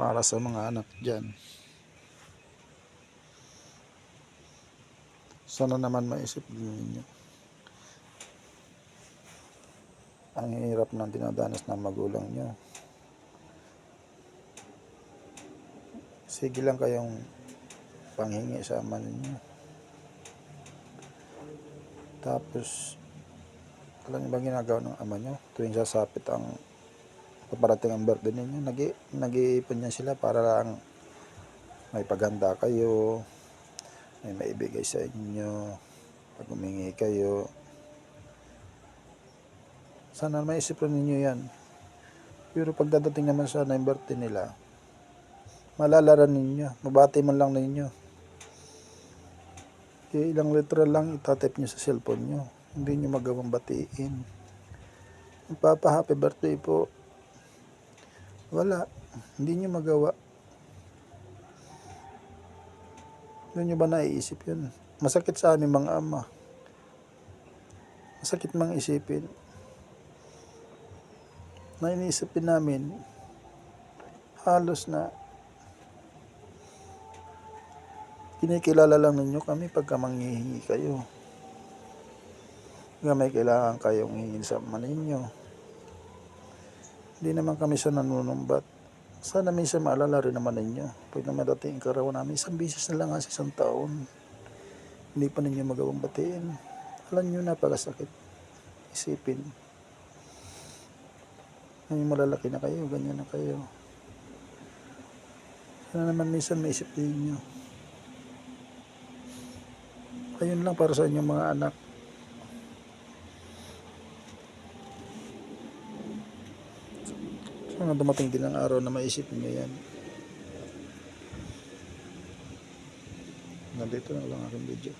para sa mga anak dyan. Sana naman maisip din ninyo. Ang hirap ng dinadanas ng magulang nyo. Sige lang kayong panghingi sa ama ninyo. Tapos, alam niyo ba ginagawa ng ama nyo tuwing sasapit ang paparating ang birthday ninyo? Nag nag-iipon yan sila para lang may paghanda kayo, may maibigay sa inyo, pag humingi kayo. Sana maisip rin ninyo yan. Pero pagdadating naman sana yung birthday nila, malalaran ninyo, mabati man lang ninyo. Eh, ilang letra lang itatip nyo sa cellphone nyo. Hindi nyo magawang batiin. Papa, happy birthday po. Wala. Hindi nyo magawa. Doon nyo ba naiisip yun? Masakit sa aming mga ama. Masakit mang isipin. Na iniisipin namin, halos na kinikilala lang ninyo kami pagka manghihingi kayo. Nga may kailangan kayong hingin sa ama ninyo. Hindi naman kami sa nanunumbat. Sana minsan maalala rin naman ninyo. Pag naman dating karawan namin, isang bisis na lang sa isang taon. Hindi pa ninyo magawang batiin. Alam nyo, napakasakit. Isipin. Ngayon malalaki na kayo, ganyan na kayo. Sana naman minsan maisip ninyo. Ayun lang para sa inyong mga anak. Sana dumating din ang araw na maisip niyo yan. Nandito na lang aking video.